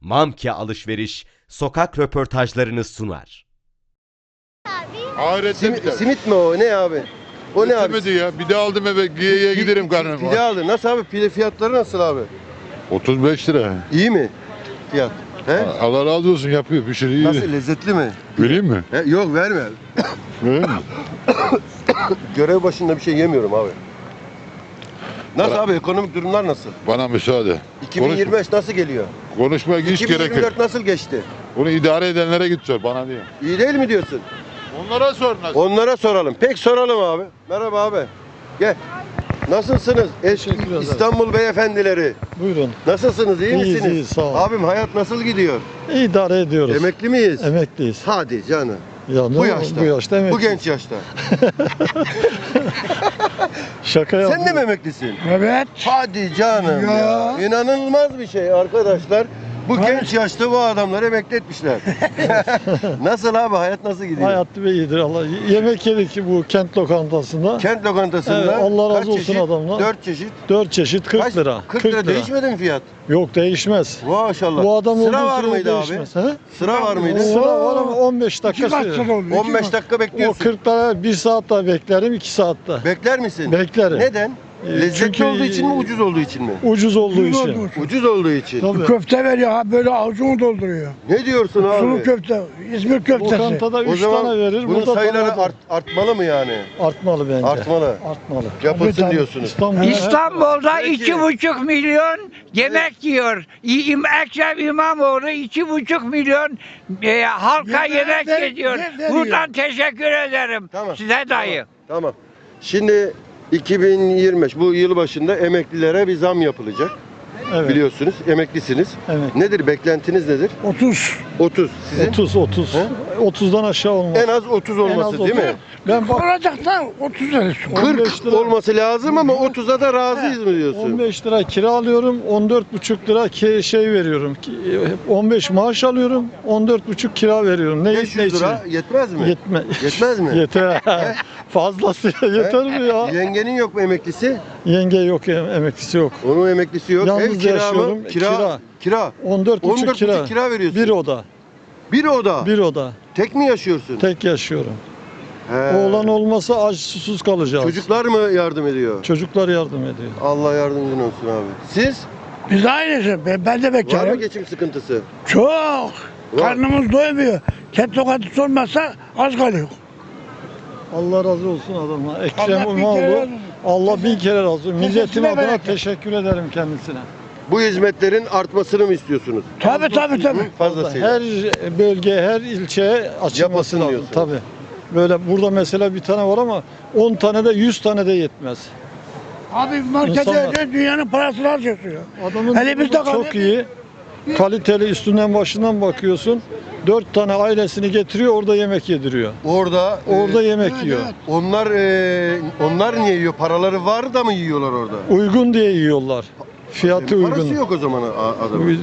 Mamke Alışveriş sokak röportajlarını sunar. Ahirette Simit, biter. simit mi o? Ne abi? O ne abi? Bitemedi ya. Bir de aldım eve giyeye giderim karnım. Pide aldı. Nasıl abi? Pide fiyatları nasıl abi? 35 lira. İyi mi? Fiyat. He? Allah razı olsun yapıyor pişiriyor. Nasıl lezzetli mi? Vereyim mi? He? Yok verme. Vereyim mi? Görev başında bir şey yemiyorum abi. Nasıl Bana- abi? Ekonomik durumlar nasıl? Bana müsaade. 2025 nasıl geliyor? Konuşmaya hiç gerek 2024 yok. nasıl geçti? Bunu idare edenlere git sor bana değil. İyi değil mi diyorsun? Onlara sor nasıl? Onlara soralım. Pek soralım abi. Merhaba abi. Gel. Nasılsınız? Teşekkür ederim. İstanbul beyefendileri. Buyurun. Nasılsınız? iyi İyiyiz, misiniz? iyiyiz, sağ ol. Abim hayat nasıl gidiyor? İdare ediyoruz. Emekli miyiz? Emekliyiz. Hadi canım. Ya ne- Bu yaşta. Bu yaşta Bu genç yaşta. Şaka yaptım. Sen de mi emeklisin? Evet. Hadi canım ya. Ya. İnanılmaz bir şey arkadaşlar. Bu genç yaşta bu adamları emekli etmişler. nasıl abi hayat nasıl gidiyor? Hayat be iyidir Allah. Yemek yedik ki bu kent lokantasında. Kent lokantasında Evet, Allah razı olsun çeşit? adamlar. 4 çeşit. 4 çeşit 40 Kaç? lira. 40 lira, değişmedi mi fiyat? Yok değişmez. Maşallah. Bu adam Sıra var mıydı abi? değişmez. He? Sıra var mıydı? Sıra var ama 15 İki dakika iki 15 maç. dakika O bekliyorsun. 40 lira 1 saat daha beklerim 2 saat daha. Bekler misin? Beklerim. Neden? Ee, Lezzetli çünkü- olduğu için mi, ucuz olduğu için mi? Ucuz olduğu Ucuz için. olmuş. Ucuz olduğu için. Tabii. Köfte veriyor ha böyle avucunu dolduruyor. Ne diyorsun abi? Sulu köfte, İzmir köftesi. Lokantada O 3 zaman tane verir. bunun burada sayıları art- artmalı mı yani? artmalı bence. Artmalı. Artmalı. Yapılsın Tabii, tabii. diyorsunuz. İstanbul'da İstanbul'da Peki. iki buçuk milyon yemek yiyor. İ- İm- Ekrem İmamoğlu iki buçuk milyon e, halka Yemek yemek ver- veriyor. ver- veriyor. Buradan teşekkür ederim Tamam. size dayı. Tamam. Şimdi 2025 bu yıl başında emeklilere bir zam yapılacak. Evet. Biliyorsunuz emeklisiniz. Evet. Nedir beklentiniz nedir? 30. 30 sizin. 30 30. He? 30'dan aşağı olmaz. En az 30 En olması az değil 30. mi? Ben bak Olacak da 30 lirası. 40 15 lira- olması lazım ama 30'a da razıyız mı diyorsun? 15 lira kira alıyorum, 14,5 lira ki şey veriyorum. Ki- 15 maaş alıyorum, 14,5 kira veriyorum. Ne ne 500 için? lira yetmez mi? Yetme. Yetmez mi? Yeter. Fazlasıyla yeter mi ya? Yengenin yok mu emeklisi? Yenge yok, em- emeklisi yok. Onun emeklisi yok. Yalnız Ev kira mı? yaşıyorum. Kira. Kira. Kira. 14,5 14,5 kira. kira veriyorsun. Bir oda. Bir oda. Bir oda. Tek mi yaşıyorsun? Tek yaşıyorum. He. Oğlan olmasa aç susuz kalacağız. Çocuklar mı yardım ediyor? Çocuklar yardım ediyor. Allah yardımcın olsun abi. Siz Biz aynısı. Ben, ben de var mı bekarım. geçim sıkıntısı? Çok. Karnımız doymuyor. Kent lokantası olmazsa az kalıyor. Allah razı olsun adamlar. Allah Ekrem kere razı İmamoğlu. olsun. Allah bin kere razı olsun. Milletin Kesesine adına bereket. teşekkür ederim kendisine. Bu hizmetlerin artmasını mı istiyorsunuz? Tabii tabii tabii. Fazlasıyla. Her bölge, her ilçeye açılması Yapılsın lazım. diyorsun. Tabii. Böyle burada mesela bir tane var ama 10 tane de 100 tane de yetmez. Abi markete İnsanlar- dünyanın parasını harcıyorsun ya. Adamın Hele bizde durumu kalıyor. çok iyi. Kaliteli üstünden başından bakıyorsun. 4 tane ailesini getiriyor orada yemek yediriyor. Orada Orada e, yemek evet, yiyor. evet. onlar e, onlar niye yiyor? Paraları var da mı yiyorlar orada? Uygun diye yiyorlar. Fiyatı Parası uygun. yok o zaman a- adamın.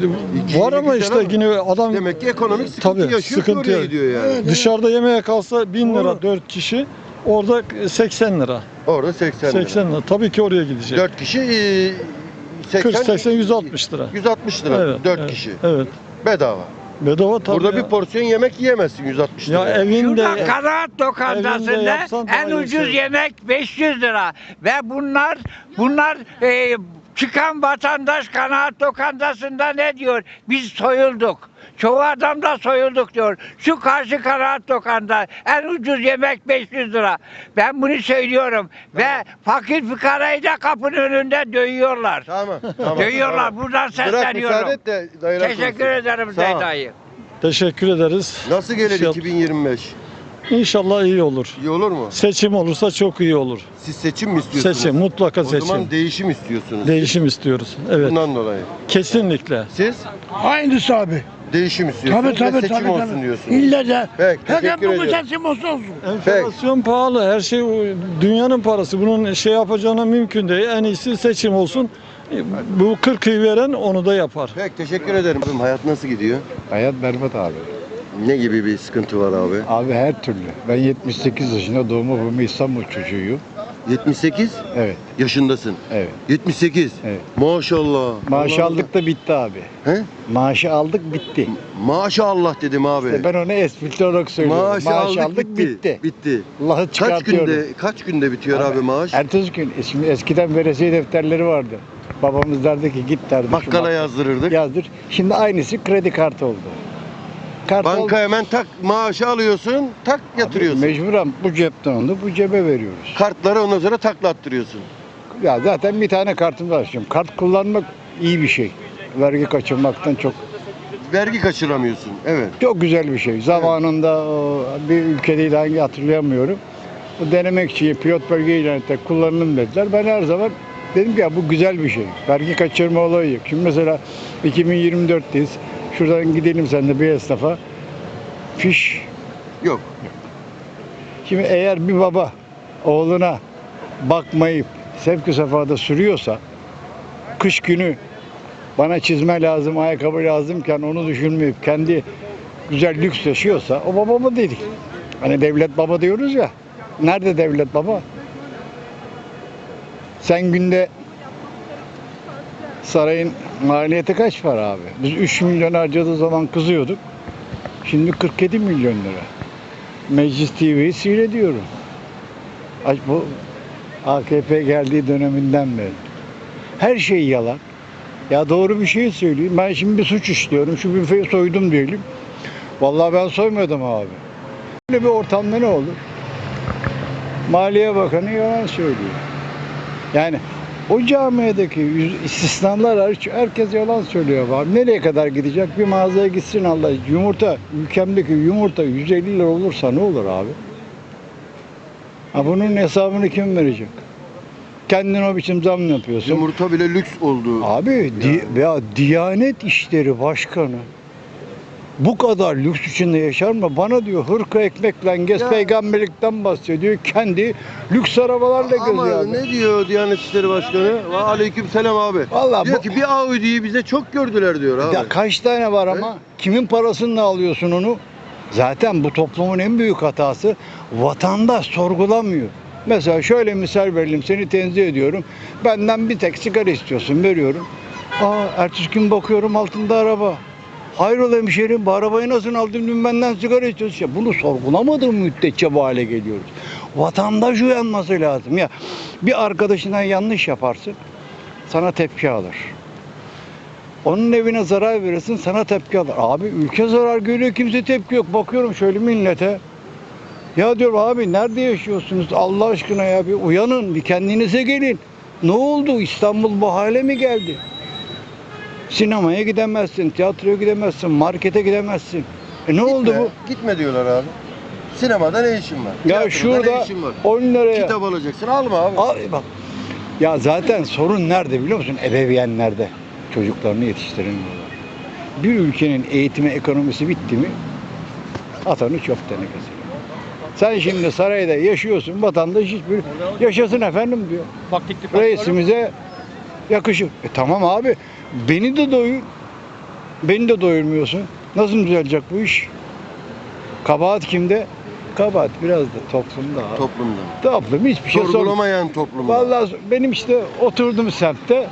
İki- Var ama işte sene yine adam Demek ki ekonomik sıkıntı Tabii, yaşıyor sıkıntı oraya yok. gidiyor yani. Evet. dışarıda yemeğe kalsa 1000 lira Doğru. 4 kişi. Orada 80 lira. Orada 80 lira. 80 lira. Tabii ki oraya gidecek. 4 kişi e, 80 40 80 160 lira. 160 lira. Evet. 4 evet, kişi. Evet. Bedava. Bedava tabii. Burada ya. bir porsiyon yemek yiyemezsin 160 lira. ya evinde Şurada kanaat Evinde lokantasında yapsan daha en iyi ucuz şey. yemek 500 lira ve bunlar bunlar e, çıkan vatandaş kanaat lokantasında ne diyor? Biz soyulduk. Çoğu adam da soyulduk diyor. Şu karşı kanaat lokanta en ucuz yemek 500 lira. Ben bunu söylüyorum ve fakir fukarayı da kapının önünde dövüyorlar. Tamam. tamam Dövüyorlar. tamam. Buradan Bırak müsaade sesleniyorum. et de dayılar Teşekkür konuşsun. ederim Sağ ol. dayı. teşekkür ederiz. Nasıl gelir Şey yap- 2025? İnşallah iyi olur. İyi olur mu? Seçim olursa çok iyi olur. Siz seçim mi istiyorsunuz? Seçim, mutlaka O seçim. zaman değişim istiyorsunuz. Değişim istiyoruz. Evet. Bundan dolayı. Kesinlikle. Siz Aynısı abi. Değişim istiyorsunuz Tabii tabii ve seçim tabii. olsun tabii. diyorsunuz. İlle de. Peki, teşekkür bu ediyorum. seçim olsun olsun. Enflasyon pahalı. Her şey dünyanın parası. Bunun şey yapacağına mümkün değil. En iyisi seçim olsun. Bu 40'ı veren onu da yapar. Peki teşekkür ederim. Abim hayat nasıl gidiyor? Hayat berbat abi. Ne gibi bir sıkıntı var abi? Abi her türlü. Ben 78 yaşında doğma büyüme İstanbul çocuğuyum. 78 Evet, yaşındasın. evet, 78. evet. Maşallah. Maaş Allah aldık da bitti abi. Allah. He? Maaşı aldık bitti. Maşallah dedim abi. İşte ben onu esprili olarak söylüyorum. Maaş, aldık, bitti. bitti. Allah'ı Kaç çıkartıyorum. günde kaç günde bitiyor abi, maaş? Ertesi gün şimdi eskiden veresiye defterleri vardı. Babamız derdi ki git derdi. şu Bakkala bak- yazdırırdık. Yazdır. Şimdi aynısı kredi kartı oldu. Kart Banka hemen tak maaşı alıyorsun, tak yatırıyorsun. Mecburen bu cepten onu bu cebe veriyoruz. Kartları ondan sonra taklattırıyorsun. Ya zaten bir tane kartım var şimdi. Kart kullanmak iyi bir şey. Vergi kaçırmaktan çok Vergi kaçıramıyorsun. Evet. Çok güzel bir şey. Zamanında o, bir ülkedeydi hangi hatırlayamıyorum. O denemek için pilot bölge ilan ettiler, kullanalım dediler. Ben her zaman dedim ki ya bu güzel bir şey. Vergi kaçırma olayı yok. Şimdi mesela 2024'teyiz. Şuradan gidelim sen de bir esnafa. Fiş. Yok. Şimdi eğer bir baba oğluna bakmayıp sevki sefada sürüyorsa kış günü bana çizme lazım, ayakkabı lazımken onu düşünmeyip kendi güzel lüks yaşıyorsa o baba mı dedik? Hani devlet baba diyoruz ya. Nerede devlet baba? Sen günde sarayın maliyeti kaç para abi? Biz 3 milyon harcadığı zaman kızıyorduk. Şimdi 47 milyon lira. Meclis TV'yi seyrediyorum. Bu AKP geldiği döneminden beri. Her şey yalan. Ya doğru bir şey söyleyeyim. Ben şimdi bir suç işliyorum. Şu büfeyi soydum diyelim. Vallahi ben soymadım abi. Böyle bir ortamda ne olur? Maliye Bakanı yalan söylüyor. Yani o camiadaki yüz- istisnalar hariç herkes yalan söylüyor abi. Nereye kadar gidecek? Bir mağazaya gitsin Allah. Yumurta, ülkemdeki yumurta 150 lira olursa ne olur abi? Ha bunun hesabını kim verecek? Kendin o biçim zam yapıyorsun. Yumurta bile lüks oldu. Abi di- ya Diyanet İşleri Başkanı bu kadar lüks içinde yaşar mı? Bana diyor hırka ekmekle gez Ya. peygamberlikten bahsediyor. Kendi lüks arabalarla Ama geziyor abi. ne diyor Diyanet İşleri Başkanı? Aleyküm selam abi. Vallahi diyor bu- ki bir Audi'yi bize çok gördüler diyor abi. Ya kaç tane var ama? Kimin parasını alıyorsun onu? Zaten bu toplumun en büyük hatası vatandaş sorgulamıyor. Mesela şöyle misal verelim seni tenzih ediyorum. Benden bir tek sigara istiyorsun veriyorum. Aa ertesi gün bakıyorum altında araba. Hayrola hemşerim bu arabayı nasıl aldın dün benden sigara istiyorsun. Ya bunu sorgulamadığım müddetçe bu hale geliyoruz. Vatandaş uyanması lazım. Ya bir arkadaşına yanlış yaparsın sana tepki alır. Onun evine zarar verirsin sana tepki alır. Abi ülke zarar görüyor kimse tepki yok. Bakıyorum şöyle millete. Ya diyorum abi nerede yaşıyorsunuz Allah aşkına ya bir uyanın bir kendinize gelin. Ne oldu İstanbul bu hale mi geldi? Sinemaya gidemezsin, tiyatroya gidemezsin, markete gidemezsin. E ne oldu bu? Gitme diyorlar abi. Sinemada ne işin var? Ya Tiyatroda şurada ne işin var? 10 liraya. Kitap alacaksın alma abi. Al, bak. Ya zaten sorun nerede biliyor musun? Ebeveynlerde. Çocuklarını yetiştiremiyorlar. Bir ülkenin eğitimi, ekonomisi bitti mi atanı çöp tenekesi. Sen şimdi sarayda yaşıyorsun, vatandaş hiçbir yaşasın efendim diyor. Reisimize yakışır. E tamam abi, beni de doyur. Beni de doyurmuyorsun. Nasıl düzelecek bu iş? Kabahat kimde? Kabahat biraz da toplumda abi. Toplumda. Toplum hiçbir şey sorgulamayan. Sorgulamayan toplumda. Vallahi benim işte oturdum semtte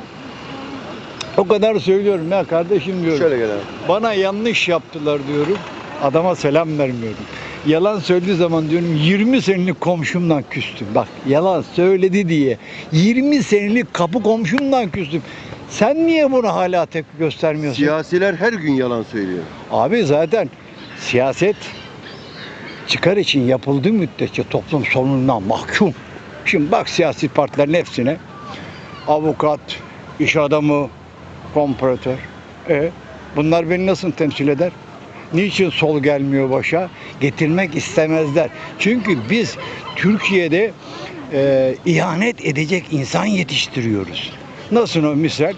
o kadar söylüyorum ya kardeşim diyorum. Şöyle gel abi. Bana yanlış yaptılar diyorum. Adama selam vermiyorum. Yalan söylediği zaman diyorum 20 senelik komşumdan küstüm. Bak yalan söyledi diye 20 senelik kapı komşumdan küstüm. Sen niye buna hala tepki göstermiyorsun? Siyasiler her gün yalan söylüyor. Abi zaten siyaset çıkar için yapıldığı müddetçe toplum sorunundan mahkum. Şimdi bak siyasi partilerin hepsine avukat, iş adamı, komparatör. E bunlar beni nasıl temsil eder? Niçin sol gelmiyor başa? Getirmek istemezler. Çünkü biz Türkiye'de e, ihanet edecek insan yetiştiriyoruz. Nasıl o misal?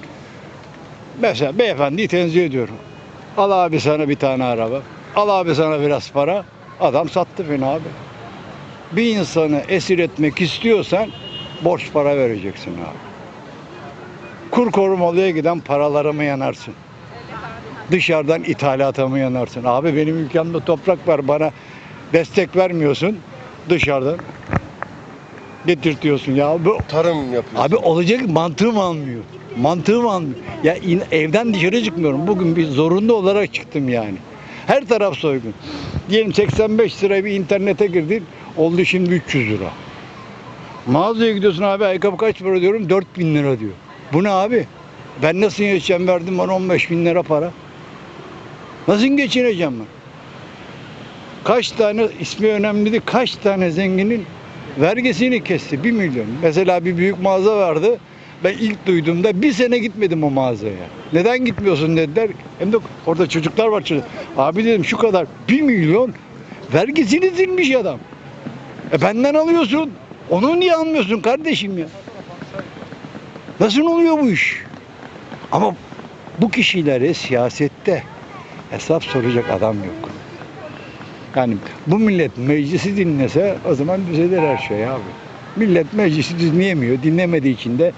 Mesela beyefendiyi tenzih ediyorum. Al abi sana bir tane araba. Al abi sana biraz para. Adam sattı beni abi. Bir insanı esir etmek istiyorsan borç para vereceksin abi. Kur korumalıya giden paralarımı yanarsın. Dışarıdan ithalata mı yanarsın? Abi benim ülkemde toprak var bana destek vermiyorsun dışarıdan. Getirtiyorsun ya. Bu, Tarım yapıyorsun. abi olacak mantığım almıyor. Mantığım almıyor. Ya in- evden dışarı çıkmıyorum. Bugün bir zorunlu olarak çıktım yani. Her taraf soygun. Diyelim 85 lira bir internete girdin. Oldu şimdi 300 lira. Mağazaya gidiyorsun abi ayakkabı kaç para diyorum 4000 lira diyor. Bu ne abi? Ben nasıl yaşayacağım verdim bana 15 bin lira para. Nasıl geçineceğim ben? Kaç tane ismi önemli değil kaç tane zenginin vergisini kesti 1 milyon. Mesela bir büyük mağaza vardı. Ben ilk duyduğumda bir sene gitmedim o mağazaya. Neden gitmiyorsun dediler. Hem de orada çocuklar var çocuk. Abi dedim şu kadar 1 milyon vergisini silmiş adam. E benden alıyorsun. Onu niye almıyorsun kardeşim ya? Nasıl oluyor bu iş? Ama bu kişilere siyasette hesap soracak adam yok. Yani bu millet meclisi dinlese o zaman düzelir her şey abi. Millet meclisi dinleyemiyor. Dinlemediği için de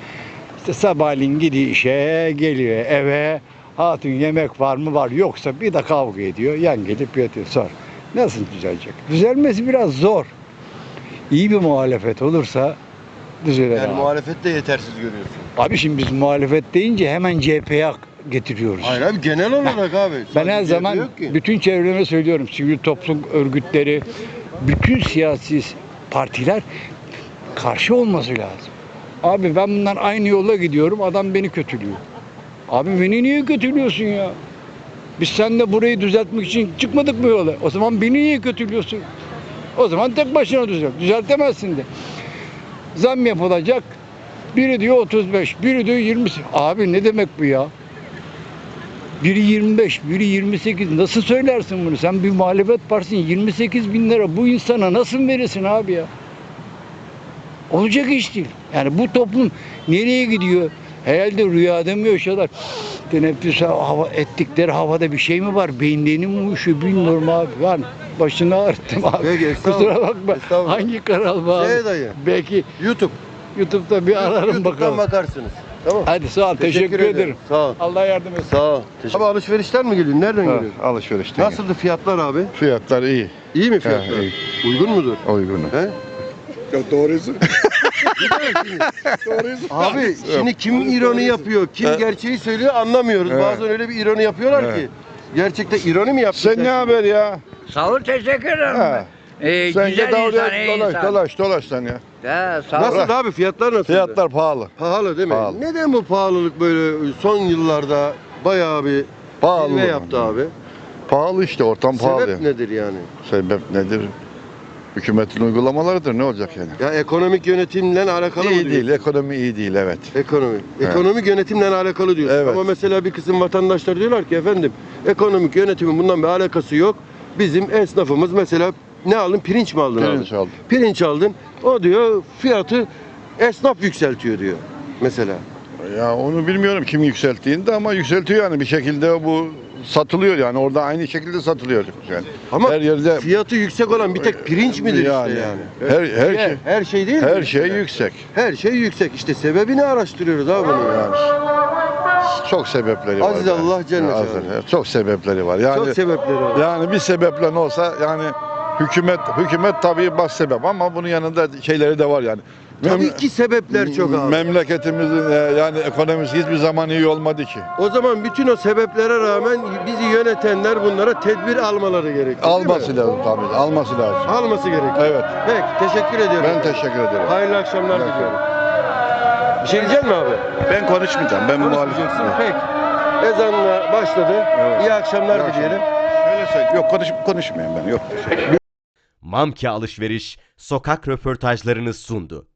işte sabahleyin gidiyor işe, geliyor eve. Hatun yemek var mı var yoksa bir de kavga ediyor. Yan gelip yatıyor. Sor. Nasıl düzelecek? Düzelmesi biraz zor. İyi bir muhalefet olursa düzelir Yani abi. muhalefette yetersiz görüyorsun. Abi şimdi biz muhalefet deyince hemen CHP'ye getiriyoruz. Hayır abi genel olarak abi. Ben her zaman bütün çevreme söylüyorum. Sivil toplum örgütleri, bütün siyasi partiler karşı olması lazım. Abi ben bundan aynı yolla gidiyorum. Adam beni kötülüyor. Abi beni niye kötülüyorsun ya? Biz seninle burayı düzeltmek için çıkmadık mı yola? O zaman beni niye kötülüyorsun? O zaman tek başına düzelt. Düzeltemezsin de. Zam yapılacak. Biri diyor 35, biri diyor 20. Abi ne demek bu ya? Biri 25, biri 28. Nasıl söylersin bunu? Sen bir muhalefet partisin 28 bin lira bu insana nasıl verirsin abi ya? Olacak iş değil. Yani bu toplum nereye gidiyor? Herhalde rüyada mı yaşıyorlar? Teneffüs hava ettikleri havada bir şey mi var? Beyinlerini mi uyuşuyor bilmiyorum abi. Var. Başını ağrıttım abi. Peki. Kusura bakma. Hangi kanal abi? Şey dayı. Belki YouTube. YouTube'da bir ararım YouTube'dan bakalım. bakarsınız. Tamam. Hadi sağ ol. Teşekkür, ederim. Sağ ol. Allah yardım etsin. Sağ ol. Abi alışverişten mi geliyorsun? Nereden Ha, geliyorsun? alışverişten. Nasıldı fiyatlar abi? Fiyatlar iyi. İyi mi fiyatlar? Ha, iyi. Uygun mudur? Uygun. He? doğrusu. Abi şimdi kim ironi yapıyor, kim gerçeği söylüyor anlamıyoruz. Evet. Bazen öyle bir ironi yapıyorlar Evet. ki. Gerçekten ironi mi yaptın? Sen ne haber ya? Sağ ol teşekkür ederim. Ha. Ee, Sen güzel git insan, oraya iyi dolaş, insan. dolaş, dolaş sen ya. Ha, sağ ol. Nasıl abi fiyatlar nasıl? Fiyatlar pahalı. pahalı değil mi? Pahalı. Neden bu pahalılık böyle son yıllarda bayağı bir Pahalı. zirve yaptı abi? Pahalı işte, ortam pahalı. Sebep nedir yani? Sebep nedir? Hükümetin uygulamalarıdır, ne olacak yani? Ya ekonomik yönetimle alakalı mı iyi diyorsun? değil, ekonomi iyi değil, evet. Ekonomi. Evet. Ekonomik yönetimle alakalı diyorsun. Evet. Ama mesela bir kısım vatandaşlar diyorlar ki efendim ekonomik yönetimin bundan bir alakası yok. Bizim esnafımız mesela ne aldın? Pirinç mi aldın Pirinç abi? aldım. Pirinç aldın. O diyor fiyatı esnaf yükseltiyor diyor. Mesela. Ya onu bilmiyorum kim yükselttiğini de ama yükseltiyor yani bir şekilde bu satılıyor yani orada aynı şekilde satılıyor yani. Ama her yerde fiyatı yüksek olan bir tek pirinç midir yani, işte yani? Her her şey Her şey değil mi? her şey mesela? yüksek. Her şey yüksek. İşte sebebini araştırıyoruz abi bunun. Yani çok sebepleri var. Aziz yani. Allah Celle Ya, aziz- Çok sebepleri var. Yani Çok sebepleri var. yani bir sebeple ne olsa yani hükümet hükümet tabii baş sebep ama bunun yanında şeyleri de var yani. Tabii Mem- ki sebepler çok abi. Memleketimizin e, yani ekonomisi hiçbir zaman iyi olmadı ki. O zaman bütün o sebeplere rağmen bizi yönetenler bunlara tedbir almaları gerekiyor. Alması lazım tabii. Alması lazım. Alması gerekiyor. Evet. Peki teşekkür ediyorum. Ben teşekkür ederim. Hayırlı akşamlar İyi diliyorum. Bir şey diyecek mi abi? Ben konuşmayacağım. Ben Konuşmayacaksın. Peki. Ezanla başladı. Evet. İyi akşamlar İyi dileyelim. Öyle söyle. Yok konuş konuşmayayım ben. Yok. Mamke Alışveriş sokak röportajlarını sundu.